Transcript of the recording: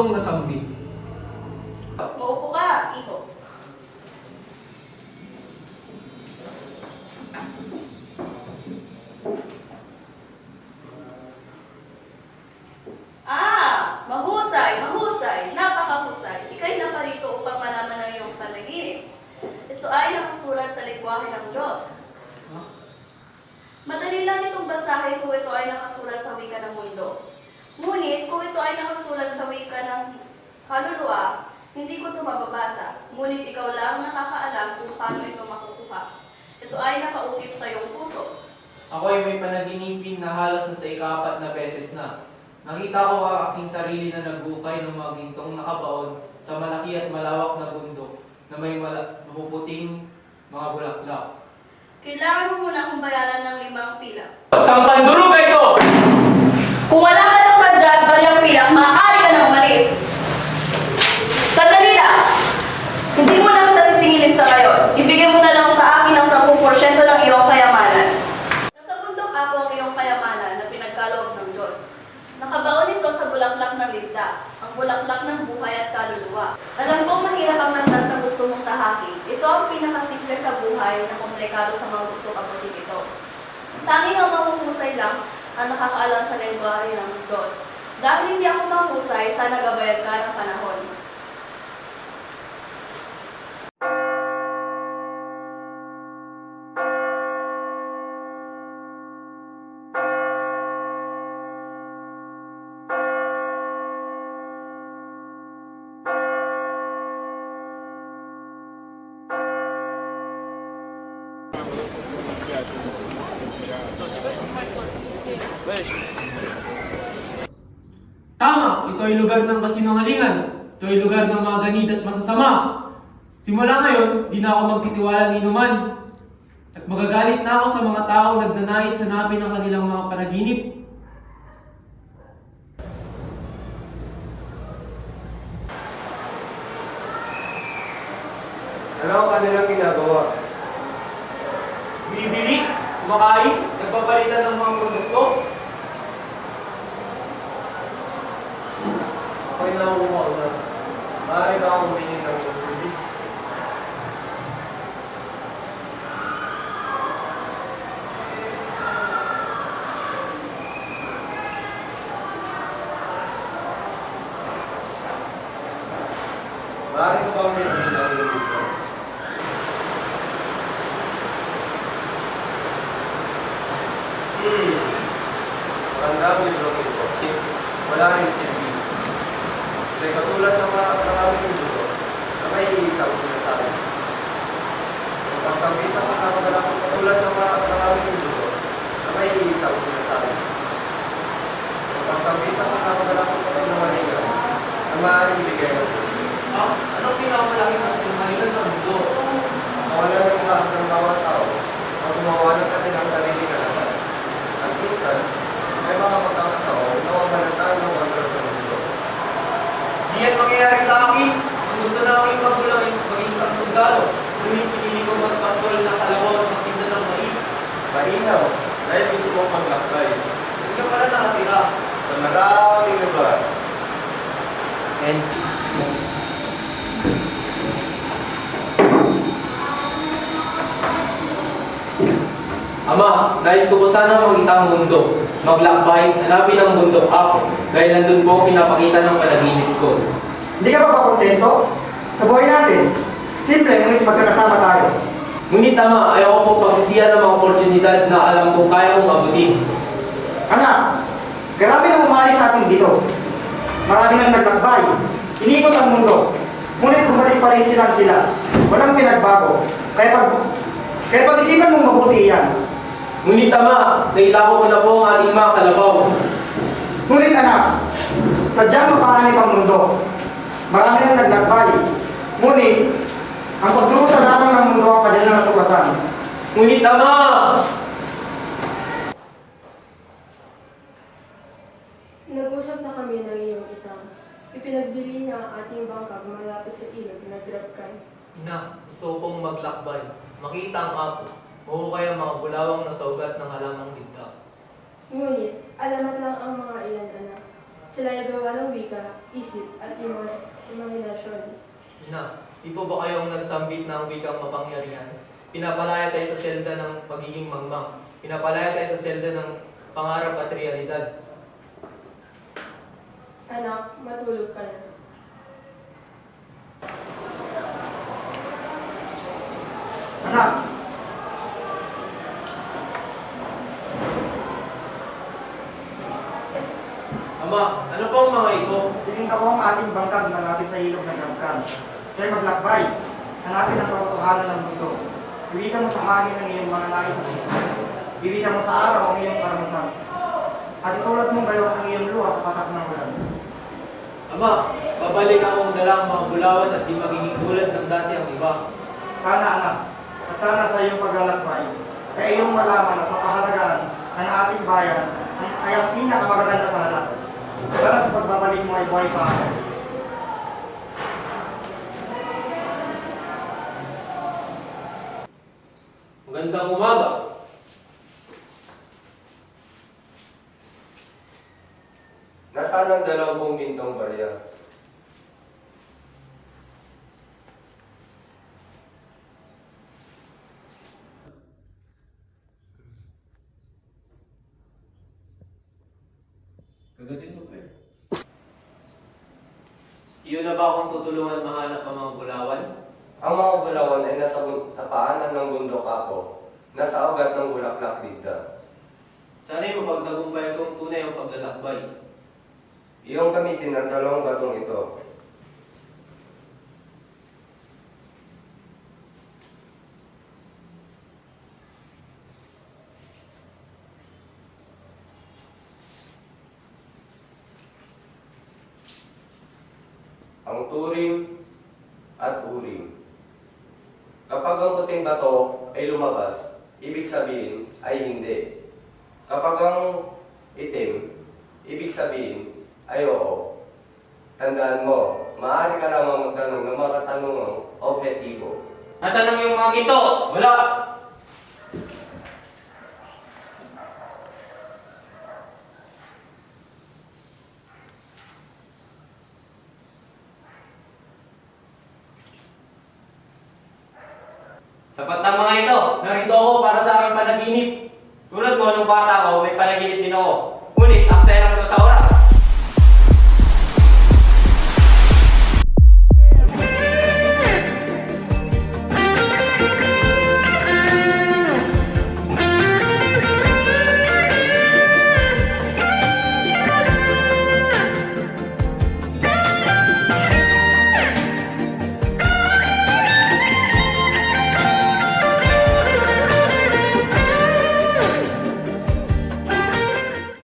Pong nasambit. Maupo ka, iho. Ah, mahusay, mahusay, napakahusay. Ika'y naparito upang malaman ang iyong panaginip. Ito ay nakasulat sa lingwahe ng Diyos. Madali lang itong basahin kung ito ay nakasulat sa wika ng mundo. Ngunit kung ito ay nakasulat sa wika ng kaluluwa, hindi ko ito mababasa. Ngunit ikaw lang nakakaalam kung paano ito makukuha. Ito ay nakaukit sa iyong puso. Ako ay may panaginipin na halos na sa ikaapat na beses na. Nakita ko ang aking sarili na nagbukay ng mga gintong nakabaon sa malaki at malawak na bundok na may mapuputing mga bulaklak. Kailangan mo muna akong bayaran ng limang pila. Sang pandurog ito! Kung wala ka ng sadya at baryang pilak, maaari ka na umalis. Sandali lang! Hindi mo na kita sisingilin sa ngayon. Ibigay mo na lang sa akin ang 10% ng iyong kayamanan. Nasa bundok ako ang iyong kayamanan na pinagkaloob ng Diyos. Nakabaon ito sa bulaklak ng ligta, ang bulaklak ng buhay at kaluluwa. Alam kong mahirap ang landas na gusto mong tahakin. Ito ang pinakasimple sa buhay na komplikado sa mga gusto kabuting ito. Tanging ang mahuhusay lang ang nakakaalam sa lengguwahe ng Diyos. Dahil hindi ako mahusay, sana gabayan ka ng panahon. Tama! Ito ay lugar ng kasinungalingan. Ito ay lugar ng mga ganid at masasama. Simula ngayon, di na ako magtitiwala ng inuman. At magagalit na ako sa mga taong nagnanais hanapin ang kanilang mga panaginip. Ano ang kanilang ginagawa? Bibili, kumakain, nagpapalitan ng mga produkto. Ako'y nauuhaw na. Maaari ba akong humingi ng tubig? Maaari ko Kaya katulad ng mga maraming mundo na may isang sinasabi. Ng namadala ko katulad ng mga maraming mundo na may isang sinasabi. Ang pagsabitan ng namadala ko kasi ng malingan na maaaring bigay ng tubig. Ah, anong pinakamalaking kasinungalingan sa mundo? Mawalan ng lakas ng bawat tao ang gumawa ng kanilang sarili kalaban. At minsan, may mga magkakataon na mamalatan ng kontrol sa mundo. Di yan mangyayari sa akin. Ang gusto na aking magulang ay maging isang sundalo. Ngunit pinili ko magpastol na kalabaw at magtinda ng mais. Malinaw, dahil gusto mong maglakbay Hindi ka pala nakatira. sa maraming lugar. And Ama, nais ko po sana makita ang mundo. Maglakbay, hanapin ang bundok ako. Dahil nandun po pinapakita ng panaginip ko. Hindi ka ba pa kontento? Sa buhay natin, simple, ngunit magkakasama tayo. Ngunit tama, ayaw ko pong pagsisiyan ng mga oportunidad na alam kong kaya kong abutin. Anak, grabe na umalis sa atin dito. Marami nang naglakbay. Inikot ang mundo. Ngunit bumalik pa rin silang sila. Walang pinagbago. Kaya pag kaya pag-isipan mong mabuti yan. Ngunit tama, nailako ko na po ang ating mga kalabaw. Ngunit anak, sadyang mapanganib ang mundo. Marami nang naglakbay. Ngunit, ang pagdurusa lamang ng mundo ang kanilang natuklasan. Ngunit tama! Nag-usap na kami ng iyong itang. Ipinagbili niya ang ating bangkag malapit sa ilog na Drapkan. Ina, gusto ko pong maglakbay. Makita ang apo. Oo kaya mga bulawang na sa ugat ng halamang digta. Ngunit, Alamat lang ang mga iyan, anak. Sila ay gawa ng wika, isip, at ima- imahinasyon. Na, di po ba kayong nagsambit ng wikang mapangyarihan? Pinapalaya tayo sa selda ng pagiging mangmang. Pinapalaya tayo sa selda ng pangarap at realidad. Anak, matulog ka na. Anak, Ama, ano pa ang mga ito? titingnan ko ang ating bangkag malapit sa ilog ng Damkan. Kaya maglakbay, hanapin ang katotohanan ng mundo. Iwitan mo sa hangin ang iyong mga nais at. Iwitan mo sa araw ang iyong karanasan. At itulad mong gayon ang iyong luha sa patak ng ulan. Ama, babalik akong dalang mga bulawan at di magiging tulad ng dati ang iba. Sana anak, at sana sa iyong paglalakbay, kaya iyong malaman at mapahalagaan na ang ating bayan ay- ay ang pinakamagaganda sa lahat. Sana sa pagbabalik mo ay buhay pa ako. Magandang umaga. Nasaan ang dalawang gintong barya? Iyon na ba akong tutulungan mahanap ang mga bulawan? Ang mga bulawan ay nasa tapaanan ng bundok ako, nasa ugat ng bulaklak dito. Sana'y mapagtagumpay kong tunay ang paglalakbay. Iyong gamitin ang dalawang gatong ito. Ang turing at uring. Kapag ang puting bato ay lumabas, ibig sabihin ay hindi. Kapag ang itim, ibig sabihin ay oo. Tandaan mo, maaari ka lamang magtanong ng mga katanungang objektibo. Nasaan ang iyong mga ginto? Wala! Sapat na mga ito. Narito ako para sa aking panaginip. Tulad mo nung bata ko, may panaginip din ako. Ngunit, aksaya lang ito sa oras.